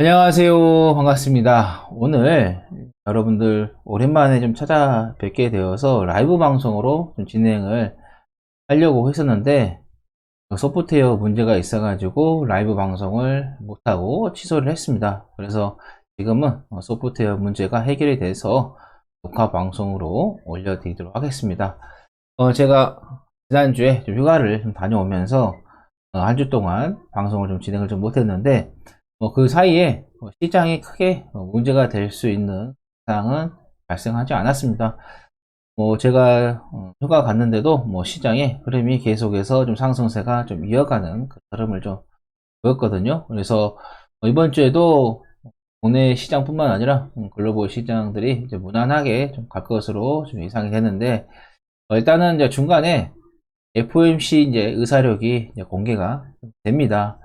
안녕하세요. 반갑습니다. 오늘 여러분들 오랜만에 좀 찾아뵙게 되어서 라이브 방송으로 좀 진행을 하려고 했었는데 소프트웨어 문제가 있어가지고 라이브 방송을 못하고 취소를 했습니다. 그래서 지금은 소프트웨어 문제가 해결이 돼서 녹화 방송으로 올려드리도록 하겠습니다. 어, 제가 지난주에 좀 휴가를 좀 다녀오면서 어, 한주 동안 방송을 좀 진행을 좀 못했는데 뭐 그 사이에 뭐 시장에 크게 어, 문제가 될 수 있는 사항은 발생하지 않았습니다. 뭐 제가 어, 휴가 갔는데도 뭐 시장의 흐름이 계속해서 좀 상승세가 좀 이어가는 그 흐름을 좀 보였거든요. 그래서 뭐 이번 주에도 국내 시장뿐만 아니라 음, 글로벌 시장들이 이제 무난하게 좀 갈 것으로 좀 예상이 되는데 어, 일단은 이제 중간에 FOMC 이제 의사력이 이제 공개가 됩니다.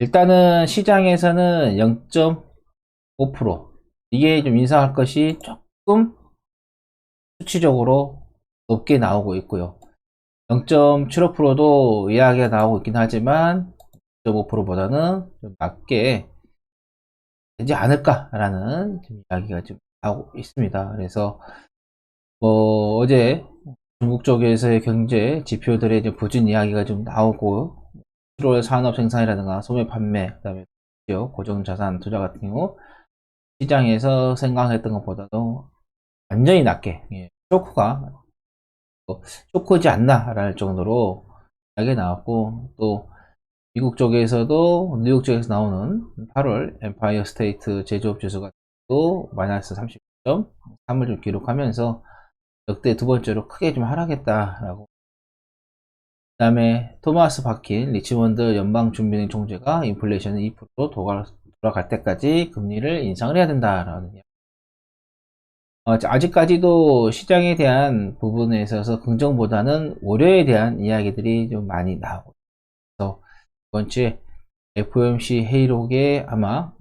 일단은 시장에서는 0.5% 이게 좀 인상할 것이 조금 수치적으로 높게 나오고 있고요. 0.75%도 이야기가 나오고 있긴 하지만 0.5%보다는 좀 낮게 되지 않을까라는 좀 이야기가 좀 나오고 있습니다. 그래서 뭐 어제 중국 쪽에서의 경제 지표들의 이제 부진 이야기가 좀 나오고 7월 산업 생산이라든가 소매 판매, 그다음에 고정 자산 투자 같은 경우 시장에서 생각했던 것보다도 완전히 낮게 예, 쇼크가 어, 쇼크지 않나라는 정도로 하게 나왔고 또 미국 쪽에서도 뉴욕 쪽에서 나오는 8월 엠파이어 스테이트 제조업 지수가 또 마이너스 30.3을 좀 기록하면서 역대 두 번째로 크게 좀 하락했다라고 그 다음에 토마스 바킨 리치먼드 연방준비은행 총재가 인플레이션은 2% 도갈, 돌아갈 때까지 금리를 인상을 해야 된다라는 이야기. 어, 아직까지도 시장에 대한 부분에 있어서 긍정보다는 우려에 대한 이야기들이 좀 많이 나오고 있어서 이번 주에 FOMC 회의록에 아마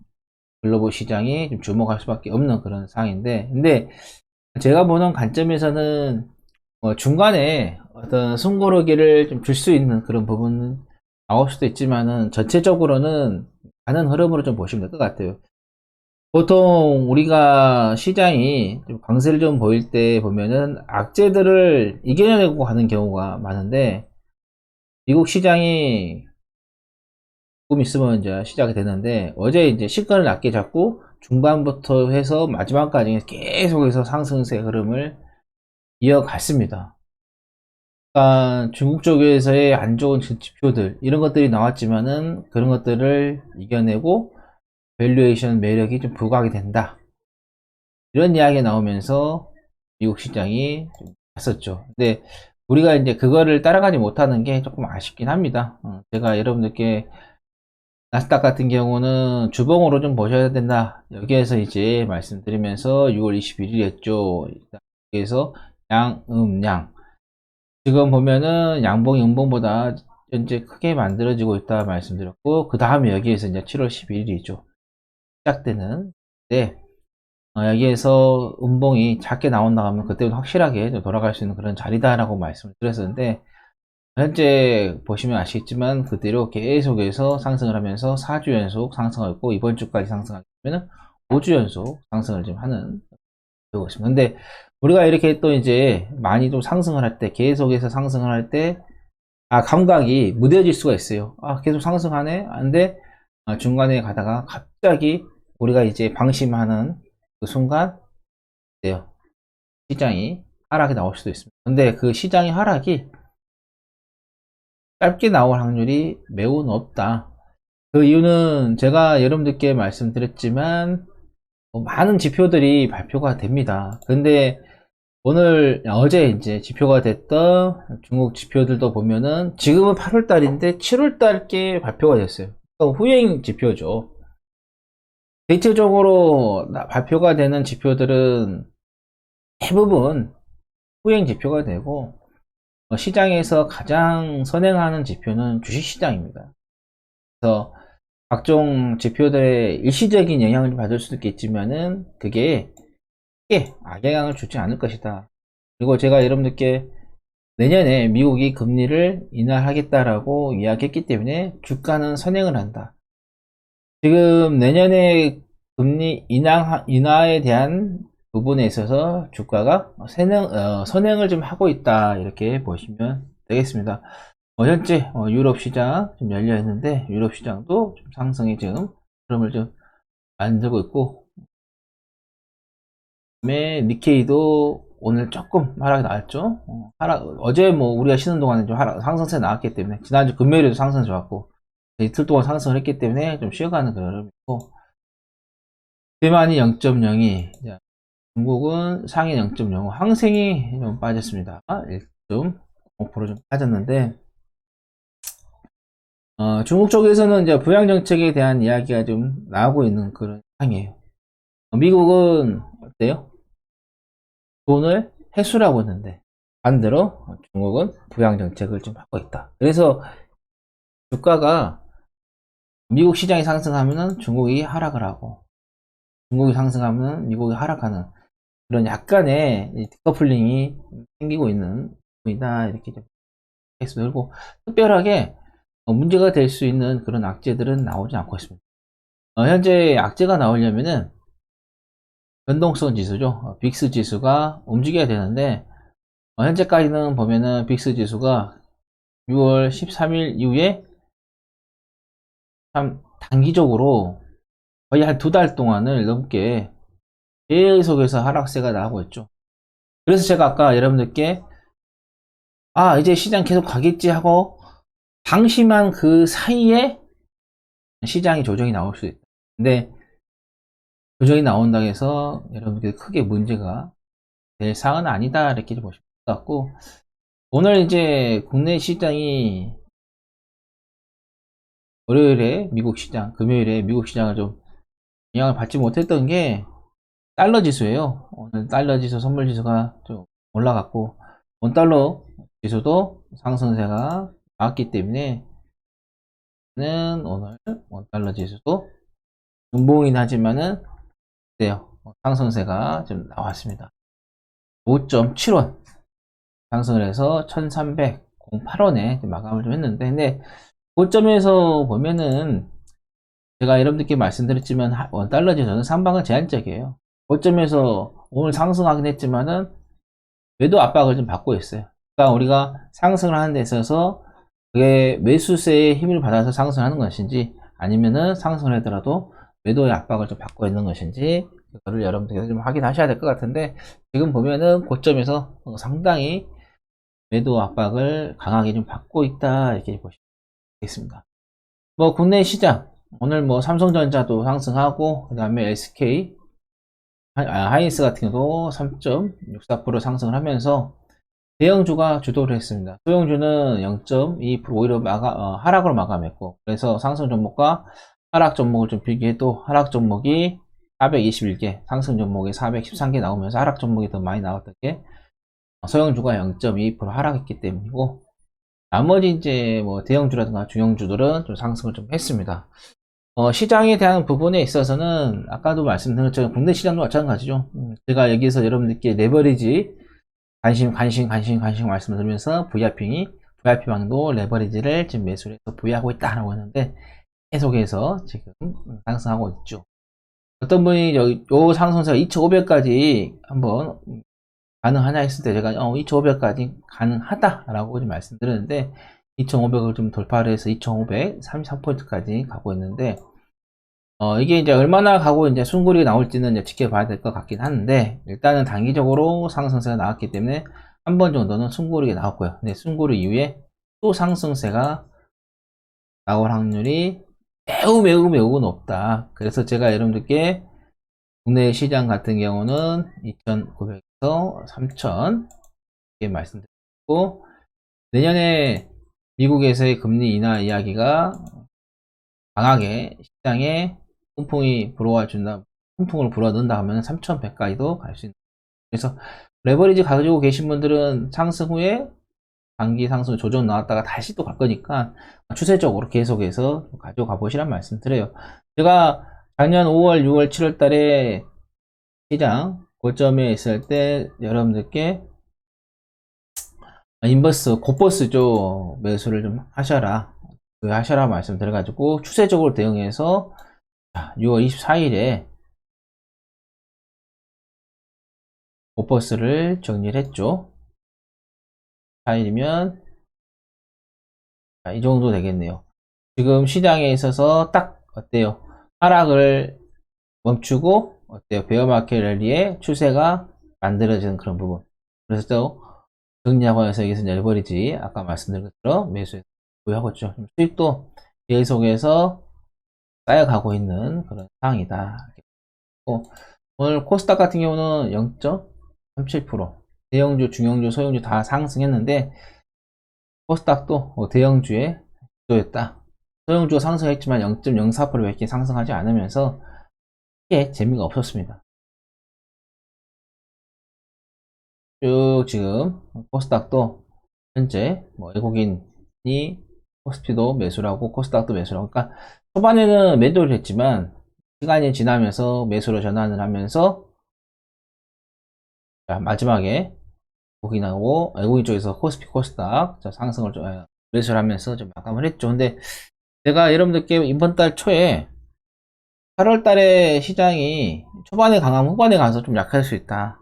글로벌 시장이 좀 주목할 수밖에 없는 그런 상황인데 근데 제가 보는 관점에서는 어, 중간에 어떤 숨고르기를 좀 줄 수 있는 그런 부분은 나올 수도 있지만은 전체적으로는 가는 흐름으로 좀 보시면 될 것 같아요. 보통 우리가 시장이 좀 강세를 좀 보일 때 보면은 악재들을 이겨내고 가는 경우가 많은데 미국 시장이 조금 있으면 이제 시작이 되는데 어제 이제 시간을 낮게 잡고 중반부터 해서 마지막까지 계속해서 상승세 흐름을 이어갔습니다. 그러니까 중국 쪽에서의 안 좋은 지표들 이런 것들이 나왔지만은 그런 것들을 이겨내고 밸류에이션 매력이 좀 부각이 된다. 이런 이야기 나오면서 미국 시장이 좀 갔었죠. 근데 우리가 이제 그거를 따라가지 못하는 게 조금 아쉽긴 합니다. 어, 제가 여러분들께 나스닥 같은 경우는 주봉으로 좀 보셔야 된다. 여기에서 이제 말씀드리면서 6월 21일이었죠. 여기에서 양, 음, 양. 지금 보면은 양봉이 음봉보다 현재 크게 만들어지고 있다 말씀드렸고, 그 다음에 여기에서 이제 7월 11일이죠. 시작되는. 네. 어, 여기에서 음봉이 작게 나온다 하면 그때는 확실하게 돌아갈 수 있는 그런 자리다라고 말씀을 드렸었는데, 현재 보시면 아시겠지만 그대로 계속해서 상승을 하면서 4주 연속 상승하고 이번 주까지 상승하게 되면 5주 연속 상승을 좀 하는 되고 있습니다. 근데 우리가 이렇게 또 이제 많이 좀 상승을 할 때 계속해서 상승을 할 때 아 감각이 무뎌질 수가 있어요. 아 계속 상승하네. 근데 아, 중간에 가다가 갑자기 우리가 이제 방심하는 그 순간 돼요. 시장이 하락이 나올 수도 있습니다. 근데 그 시장의 하락이 짧게 나올 확률이 매우 높다. 그 이유는 제가 여러분들께 말씀드렸지만 뭐 많은 지표들이 발표가 됩니다. 근데 오늘 어제 이제 지표가 됐던 중국 지표들도 보면은 지금은 8월 달인데 7월 달께 발표가 됐어요. 그러니까 후행 지표죠. 대체적으로 발표가 되는 지표들은 대부분 후행 지표가 되고 어, 시장에서 가장 선행하는 지표는 주식시장입니다. 그래서 각종 지표들의 일시적인 영향을 받을 수도 있겠지만은 그게 크게 악영향을 주지 않을 것이다. 그리고 제가 여러분들께 내년에 미국이 금리를 인하하겠다라고 이야기했기 때문에 주가는 선행을 한다. 지금 내년에 금리 인하, 인하에 대한 부분에 있어서 주가가 선행, 어, 선행을 좀 하고 있다. 이렇게 보시면 되겠습니다. 어, 현재 어, 유럽 시장 좀 열려 있는데 유럽 시장도 좀 상승의 지금 흐름을 좀 만들고 있고 그 다음에 니케이도 오늘 조금 하락이 나왔죠. 어, 하락 어제 뭐 우리가 쉬는 동안에 좀 하락 상승세 나왔기 때문에 지난주 금요일에도 상승 좋았고 이틀 동안 상승을 했기 때문에 좀 쉬어가는 그런 흐름이고 대만이 0.02 중국은 상위 0.05 항생이 좀 빠졌습니다. 1.5%좀 빠졌는데 어, 중국 쪽에서는 이제 부양 정책에 대한 이야기가 좀 나오고 있는 그런 상황이에요. 어, 미국은 어때요? 돈을 회수하고 있는데 반대로 중국은 부양 정책을 좀 하고 있다. 그래서 주가가 미국 시장이 상승하면은 중국이 하락을 하고 중국이 상승하면 미국이 하락하는 그런 약간의 이 디커플링이 생기고 있는 부분이다 이렇게 좀 해서 들고 특별하게 어, 문제가 될 수 있는 그런 악재들은 나오지 않고 있습니다. 어, 현재 악재가 나오려면은 변동성 지수죠. 어, 빅스 지수가 움직여야 되는데 어, 현재까지는 보면은 빅스 지수가 6월 13일 이후에 참 단기적으로 거의 한 두 달 동안을 넘게 계속해서 하락세가 나오고 있죠. 그래서 제가 아까 여러분들께 아 이제 시장 계속 가겠지 하고 방심한 그 사이에 시장이 조정이 나올 수 있다. 근데 조정이 나온다고 해서 여러분들께 크게 문제가 될 사안은 아니다 이렇게 보시면 될 것 같고 오늘 이제 국내 시장이 월요일에 미국 시장, 금요일에 미국 시장을 좀 영향을 받지 못했던 게 달러 지수예요. 오늘 달러 지수, 선물 지수가 좀 올라갔고 원달러 지수도 상승세가 나왔기 때문에 는 오늘 원달러 지수도 중봉이긴 하지만은 어때요? 상승세가 좀 나왔습니다. 5.7원 상승을 해서 1308원에 마감을 좀 했는데 근데 고점에서 보면은 제가 여러분들께 말씀드렸지만 하- 원달러 지수는 상방은 제한적이에요. 고점에서 오늘 상승하긴 했지만은 매도 압박을 좀 받고 있어요. 그러니까 우리가 상승을 하는 데 있어서 그게 매수세의 힘을 받아서 상승하는 것인지 아니면은 상승을 하더라도 매도의 압박을 좀 받고 있는 것인지 그거를 여러분들께서 좀 확인하셔야 될 것 같은데 지금 보면은 고점에서 상당히 매도 압박을 강하게 좀 받고 있다 이렇게 보시면 되겠습니다. 뭐 국내 시장 오늘 뭐 삼성전자도 상승하고 그 다음에 SK 하- 아, 하이닉스 같은 경우도 3.64% 상승을 하면서 대형주가 주도를 했습니다. 소형주는 0.2% 오히려 마가, 어, 하락으로 마감했고 그래서 상승 종목과 하락 종목을 좀 비교해도 하락 종목이 421개, 상승 종목이 413개 나오면서 하락 종목이 더 많이 나왔던 게 소형주가 0.2% 하락했기 때문이고 나머지 이제 뭐 대형주라든가 중형주들은 좀 상승을 좀 했습니다. 어, 시장에 대한 부분에 있어서는 아까도 말씀드렸지만 국내 시장도 마찬가지죠. 음, 제가 여기서 여러분들께 레버리지 관심, 관심, 관심, 관심 말씀을 드리면서 VIP이 VIP방도 레버리지를 지금 매수를 해서 부여하고 있다라고 했는데 계속해서 지금 상승하고 있죠. 어떤 분이 여기 요 상승세가 2,500까지 한번 가능하냐 했을 때 제가 어, 2,500까지 가능하다라고 좀 말씀드렸는데 2,500을 좀 돌파를 해서 2,533포인트까지 가고 있는데 어, 이게 이제 얼마나 가고 이제 순구리가 나올지는 이제 지켜봐야 될 것 같긴 한데 일단은 단기적으로 상승세가 나왔기 때문에 한 번 정도는 순구리가 나왔고요. 근데 순구리 이후에 또 상승세가 나올 확률이 매우 매우 매우 높다. 그래서 제가 여러분들께 국내 시장 같은 경우는 2,900에서 3,000 이렇게 말씀드리고 내년에 미국에서의 금리 인하 이야기가 강하게 시장에 풍풍이 불어와 준다, 풍풍을 불어넣는다 하면 3,100까지도 갈 수 있는. 그래서 레버리지 가지고 계신 분들은 상승 후에 단기 상승 조정 나왔다가 다시 또 갈 거니까 추세적으로 계속해서 가져가 보시란 말씀 드려요. 제가 작년 5월, 6월, 7월 달에 시장 고점에 있을 때 여러분들께 인버스, 곧버스죠. 매수를 좀 하셔라. 그 하셔라 말씀 드려가지고 추세적으로 대응해서 6월 24일에 오퍼스를 정리를 했죠. 4일이면 이 정도 되겠네요. 지금 시장에 있어서 딱 어때요? 하락을 멈추고 어때요? 베어마켓 랠리의 추세가 만들어지는 그런 부분. 그래서 또 정리하고 나서 여기서 내버리지 아까 말씀드린 것처럼 매수에 보유하고 있죠. 수익도 계속해서 쌓여가고 있는 그런 상황이다. 어, 오늘 코스닥 같은 경우는 0.37% 대형주, 중형주, 소형주 다 상승했는데 코스닥도 뭐 대형주의 주도였다. 소형주가 상승했지만 0.04%밖에 상승하지 않으면서 크게 재미가 없었습니다. 쭉 지금 코스닥도 현재 뭐 외국인이 코스피도 매수를 하고 코스닥도 매수를 하고 그러니까 초반에는 매도를 했지만 시간이 지나면서 매수로 전환을 하면서 자, 마지막에 외국인하고 외국인 쪽에서 코스피 코스닥 자, 상승을 좀 아, 매수를 하면서 좀 마감을 했죠. 근데 제가 여러분들께 이번 달 초에 8월 달에 시장이 초반에 강하면 후반에 가서 좀 약할 수 있다.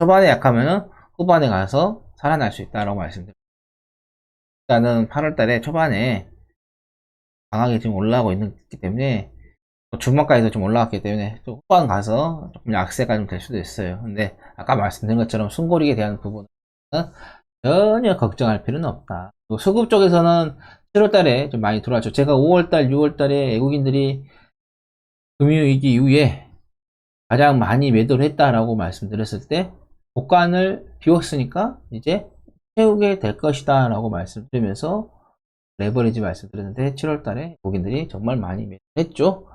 초반에 약하면 후반에 가서 살아날 수 있다라고 말씀드립니다. 일단은 8월 달에 초반에 강하게 지금 올라가고 있기 때문에 주말까지도 좀 올라왔기 때문에 좀 후반 가서 조금 약세가 좀 될 수도 있어요. 근데 아까 말씀드린 것처럼 순고리에 대한 부분은 전혀 걱정할 필요는 없다. 수급 쪽에서는 7월 달에 좀 많이 들어왔죠. 제가 5월 달, 6월 달에 외국인들이 금융위기 이후에 가장 많이 매도를 했다라고 말씀드렸을 때 복관을 비웠으니까 이제 채우게 될 것이다 라고 말씀드리면서 레버리지 말씀드렸는데 7월 달에 고객들이 정말 많이 매도했죠.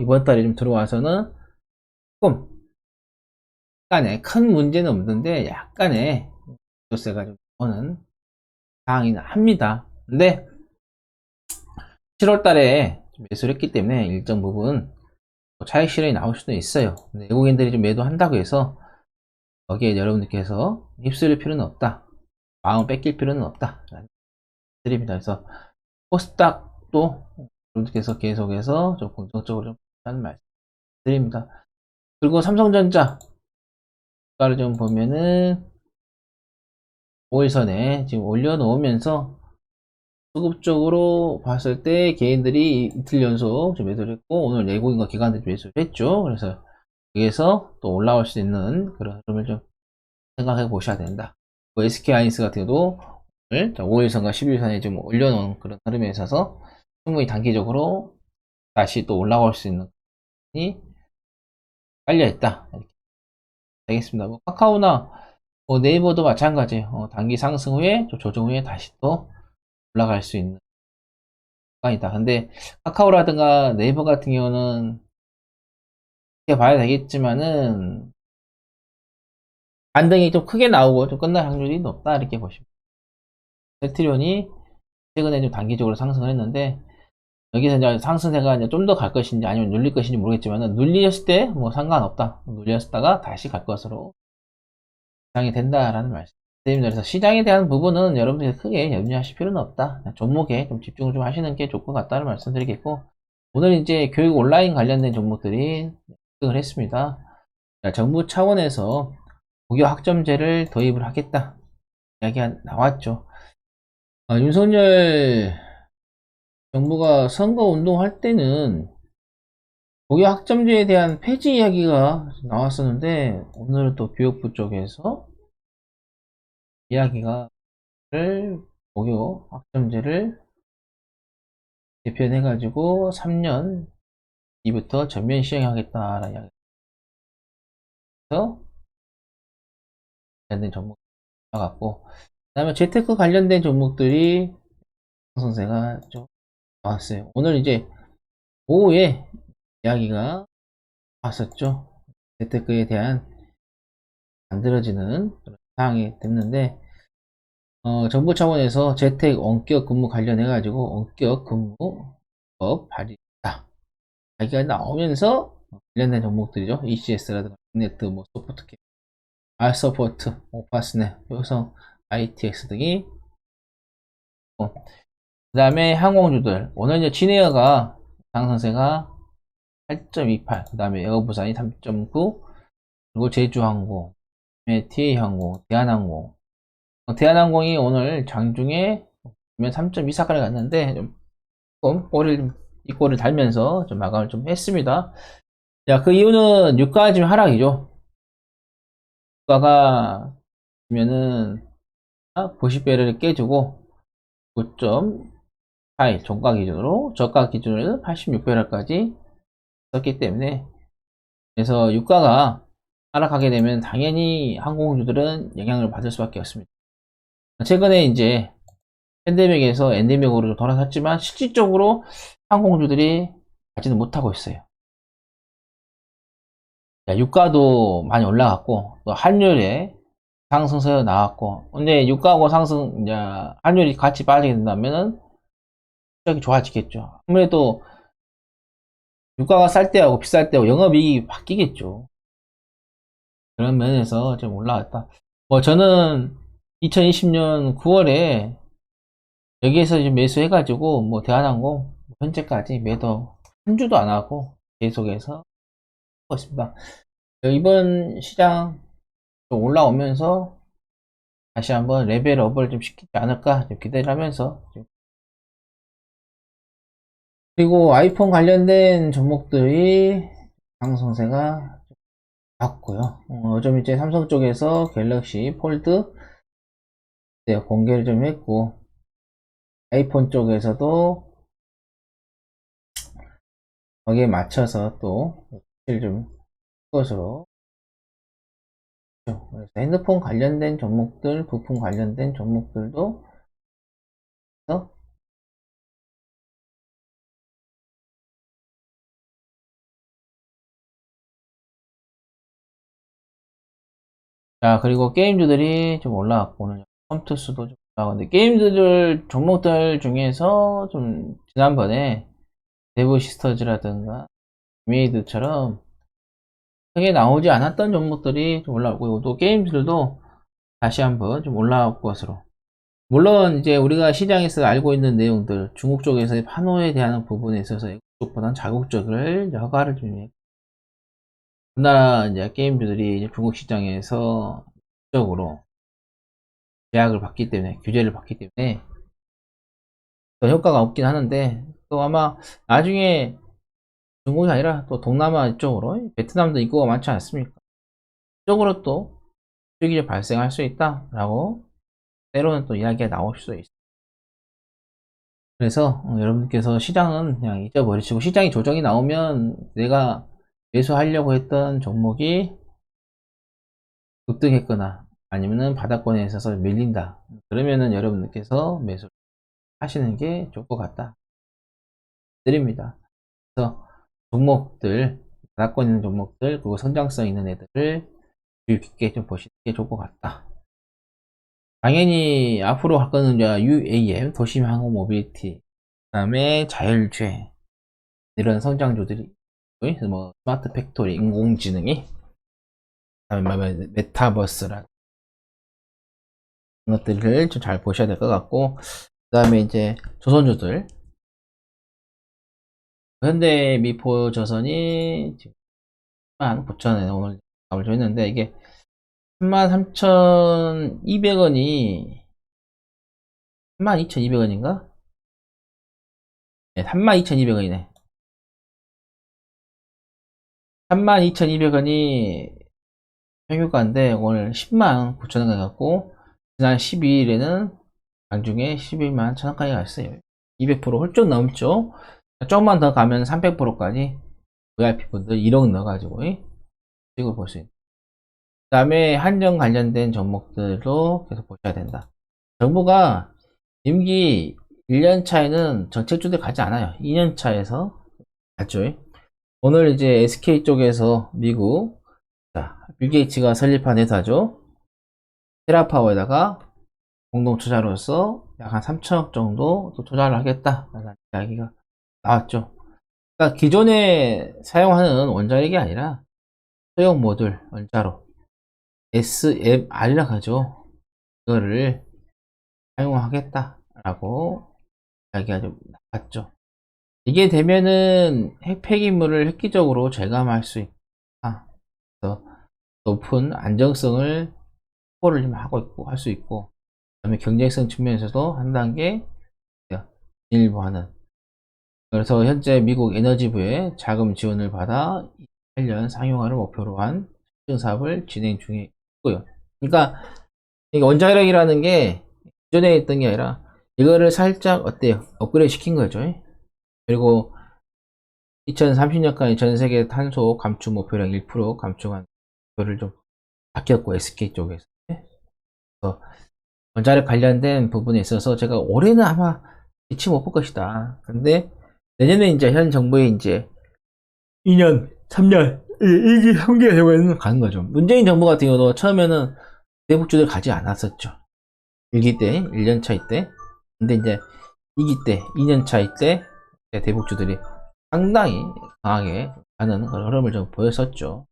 이번 달에 좀 들어와서는 조금 약간의 큰 문제는 없는데 약간의 조세가 좀 오는 상황이 합니다. 근데 7월 달에 매수를 했기 때문에 일정 부분 차익 실현이 나올 수도 있어요. 외국인들이 좀 매도한다고 해서 거기에 여러분들께서 휩쓸릴 필요는 없다. 마음 뺏길 필요는 없다. 드립니다. 그래서 코스닥도 여러분들께서 계속해서 좀 긍정적으로 좀 하는 말씀 드립니다. 그리고 삼성전자 가를 좀 보면은 5일선에 지금 올려놓으면서 수급적으로 봤을 때 개인들이 이틀 연속 좀 매도를 했고 오늘 내국인과 기관들이 매수를 했죠. 그래서 여기에서 또 올라올 수 있는 그런 흐름을 좀 생각해 보셔야 된다. 뭐 SK 하이닉스 같은 경우도 오늘 5일선과 11일선에 좀 올려놓은 그런 흐름에 있어서 충분히 단기적으로 다시 또 올라올 수 있는 이 깔려 있다. 이렇게 되겠습니다. 뭐 카카오나 뭐 네이버도 마찬가지. 어, 단기 상승 후에 좀 조정 후에 다시 또 올라갈 수 있는 구간이다. 근데 카카오라든가 네이버 같은 경우는 이렇게 봐야 되겠지만은 반등이 좀 크게 나오고 좀 끝날 확률이 높다 이렇게 보시면 셀트리온이 최근에 좀 단기적으로 상승을 했는데 여기서 이제 상승세가 이제 좀 더 갈 것인지 아니면 눌릴 것인지 모르겠지만 눌렸을 때 뭐 상관없다 눌렸다가 다시 갈 것으로 예상이 된다라는 말씀입니다. 그래서 시장에 대한 부분은 여러분들이 크게 염려하실 필요는 없다. 종목에 좀 집중을 좀 하시는 게 좋을 것 같다는 말씀드리겠고 오늘 이제 교육 온라인 관련된 종목들이 등을 했습니다. 정부 차원에서 무교 학점제를 도입을 하겠다. 이야기가 나왔죠. 아, 윤석열 정부가 선거 운동 할 때는 고교 학점제에 대한 폐지 이야기가 나왔었는데 오늘은 또 교육부 쪽에서 이야기가 고교 학점제를 개편해 가지고 3년 이부터 전면 시행하겠다라는 이야기. 그래서 관련된 종목 나갔고 그 다음에 재테크 관련된 종목들이 상승세가 좀 나왔어요. 오늘 이제 오후에 이야기가 왔었죠. 재테크에 대한 만들어지는 상황이 됐는데 어, 정부 차원에서 재택 원격 근무 관련해 가지고 원격 근무법 발의다 이야기가 나오면서 관련된 종목들이죠. ECS라든가 네트, 뭐 소프트캐 알서포트, 오파스네, 효성, ITX 등이 어, 그 다음에 항공주들 오늘 이제 진에어가 상승세가 8.28, 그 다음에 에어부산이 3.9, 그리고 제주항공, TA항공, 대한항공. 어, 대한항공이 오늘 장중에 3.24까지 갔는데 좀 조금 꼬리를 좀- 이 꼬리를 달면서 좀 마감을 좀 했습니다. 자, 그 이유는 유가 지금 하락이죠. 유가가 보면은 90배를 깨주고 9.8 종가 기준으로 저가 기준으로 86배럴까지 썼기 때문에 그래서 유가가 하락하게 되면 당연히 항공주들은 영향을 받을 수밖에 없습니다. 최근에 이제 팬데믹에서 엔데믹으로 좀 돌아섰지만 실질적으로 항공주들이 가지는 못하고 있어요. 자, 유가도 많이 올라갔고 또 환율에 상승세가 나왔고 근데 유가하고 상승 이제 환율이 같이 빠지게 된다면은 실적이 좋아지겠죠. 아무래도 유가가 쌀 때하고 비쌀 때하고 영업이익이 바뀌겠죠. 그런 면에서 좀 올라왔다. 뭐 저는 2020년 9월에 여기에서 좀 매수해가지고 뭐 대한항공 현재까지 매도 한 주도 안 하고 계속해서 하고 있습니다. 이번 시장 좀 올라오면서 다시 한번 레벨업을 좀 시키지 않을까 좀 기대를 하면서 좀 그리고 아이폰 관련된 종목들이 상승세가 봤고요. 어, 좀 이제 삼성 쪽에서 갤럭시 폴드 네, 공개를 좀 했고 아이폰 쪽에서도 거기에 맞춰서 또좀 것으로 그래서 핸드폰 관련된 종목들, 부품 관련된 종목들도 자, 그리고 게임주들이 좀 올라왔고, 오늘 컴투스도 좀 올라가는데, 게임주들, 종목들 중에서 좀, 지난번에, 데브 시스터즈라든가, 메이드처럼, 크게 나오지 않았던 종목들이 좀 올라오고, 또 게임들도 다시 한번 좀 올라올 것으로. 물론, 이제 우리가 시장에서 알고 있는 내용들, 중국 쪽에서의 판호에 대한 부분에 있어서, 외국 쪽보다는 자국적을 허가를 좀 우리나라 이제 게임주들이 이제 중국 시장에서 적으로 제약을 받기 때문에 규제를 받기 때문에 더 효과가 없긴 하는데 또 아마 나중에 중국이 아니라 또 동남아 쪽으로 베트남도 인구가 많지 않습니까? 이쪽으로 또 수익이 발생할 수 있다라고 때로는 또 이야기가 나올 수도 있어요. 그래서 어, 여러분께서 시장은 그냥 잊어버리시고 시장이 조정이 나오면 내가 매수하려고 했던 종목이 급등했거나 아니면은 바닥권에 있어서 밀린다. 그러면은 여러분들께서 매수 하시는 게 좋을 것 같다. 드립니다. 그래서 종목들, 바닥권 있는 종목들, 그리고 성장성 있는 애들을 깊게 좀 보시는 게 좋을 것 같다. 당연히 앞으로 할 거는 UAM, 도심 항공 모빌리티, 그 다음에 자율주행, 이런 성장주들이 뭐 스마트 팩토리, 인공지능이 다음에 뭐 메타버스라 이런 것들을 좀 잘 보셔야 될 것 같고 그 다음에 이제 조선주들 현대 미포 조선이 지금 19,000원에 오늘 값을 줬는데 이게 33,200원이 32,200원인가? 네, 32,200원이네 32,200원이 평균가인데 오늘 10만 9천원 가갖고 지난 12일에는 장중에 11만 1천원까지 갔어요. 200% 훌쩍 넘죠? 조금만 더 가면 300%까지 VIP 분들 1억 넣어가지고 이걸 볼수 있는. 그 다음에 한정 관련된 종목들도 계속 보셔야 된다. 정부가 임기 1년 차에는 정책주들 가지 않아요. 2년 차에서 갔죠 오늘 이제 SK 쪽에서 미국 자, 빌 게이츠가 설립한 회사죠. 테라파워에다가 공동 투자로서 약 한 3천억 정도 또 투자를 하겠다라는 이야기가 나왔죠. 그러니까 기존에 사용하는 원자력이 아니라 소형 모듈 원자로 SMR이라고 하죠. 그거를 사용하겠다라고 이야기가 좀 나왔죠. 이게 되면은 핵 폐기물을 획기적으로 제감할 수 있다. 그래서 높은 안정성을 확보를 좀 하고 있고 할 수 있고 그다음에 경제성 측면에서도 한 단계 진일보하는 그래서 현재 미국 에너지부의 자금 지원을 받아 8년 상용화를 목표로 한 실증 사업을 진행 중에 있고요. 그러니까 이게 원자력이라는 게 기존에 있던 게 아니라 이거를 살짝 어때요? 업그레이드 시킨 거죠. 그리고 2030년까지 전 세계 탄소 감축 목표량 1% 감축한 목표를 좀 바뀌었고 SK 쪽에서 그래서 원자력 관련된 부분에 있어서 제가 올해는 아마 빛이 못 볼 것이다. 근데 내년에 이제 현 정부의 이제 2년, 3년, 1기, 3기 되면 가는 거죠. 문재인 정부 같은 경우도 처음에는 대북주들 가지 않았었죠. 1기 때, 1년 차일 때. 근데 이제 2기 때, 2년 차일 때 대북주들이 상당히 강하게 가는 그런 흐름을 좀 보였었죠.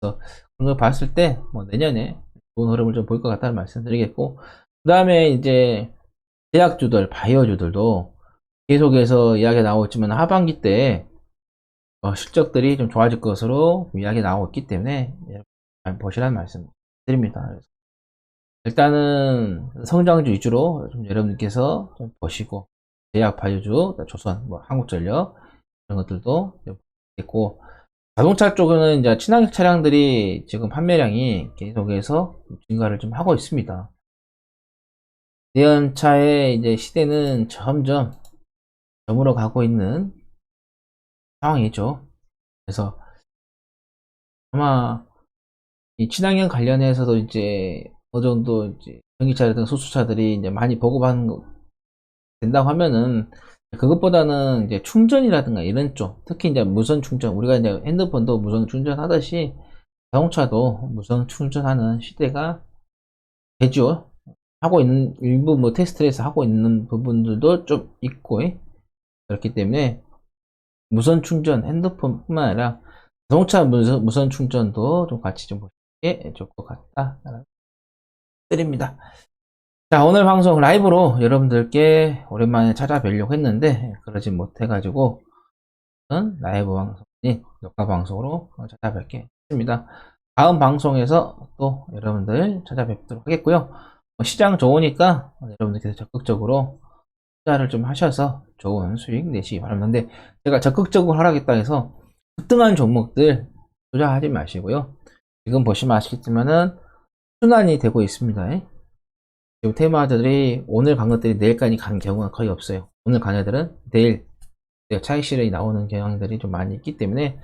그래서 그런 걸 봤을 때, 뭐 내년에 좋은 흐름을 좀 볼 것 같다는 말씀 드리겠고, 그 다음에 이제 제약주들, 바이오주들도 계속해서 이야기가 나오고 있지만 하반기 때 어, 실적들이 좀 좋아질 것으로 이야기가 나오고 있기 때문에 잘 보시라는 말씀 드립니다. 일단은 성장주 위주로 좀 여러분께서 좀 보시고 제약 바이오주, 조선, 뭐 한국전력 이런 것들도 있고 자동차 쪽은 이제 친환경 차량들이 지금 판매량이 계속해서 증가를 좀 하고 있습니다. 내연차의 이제 시대는 점점 점으로 가고 있는 상황이죠. 그래서 아마 이 친환경 관련해서도 이제 어느 정도 이제 전기차라든 수소차들이 이제 많이 보급하는 거 된다고 하면은 그것보다는 이제 충전이라든가 이런 쪽 특히 이제 무선 충전 우리가 이제 핸드폰도 무선 충전하듯이 자동차도 무선 충전하는 시대가 되죠. 하고 있는 일부 뭐 테스트에서 하고 있는 부분들도 좀 있고 그렇기 때문에 무선 충전 핸드폰뿐만 아니라 자동차 무선, 무선 충전도 좀 같이 좀 보시는 게 좋을 것 같다 드립니다 자 오늘 방송 라이브로 여러분들께 오랜만에 찾아뵈려고 했는데 그러지 못해 가지고 라이브 방송이 녹화 방송으로 찾아뵙게 했습니다 다음 방송에서 또 여러분들 찾아뵙도록 하겠고요 시장 좋으니까 여러분들께서 적극적으로 투자를 좀 하셔서 좋은 수익 내시기 바랍니다. 근데 제가 적극적으로 하라겠다 해서 급등한 종목들 투자하지 마시고요. 지금 보시면 아시겠지만은 순환이 되고 있습니다. 지금 테마들이 오늘 간 것들이 내일까지 가는 경우가 거의 없어요. 오늘 간 애들은 내일 차익 실현이 나오는 경향들이 좀 많이 있기 때문에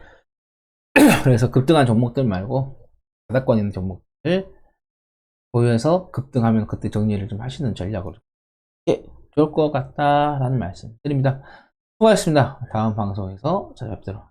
그래서 급등한 종목들 말고 바닥권 있는 종목들 보유해서 급등하면 그때 정리를 좀 하시는 전략으로 예, 좋을 것 같다라는 말씀 드립니다. 수고하셨습니다. 다음 방송에서 찾아뵙도록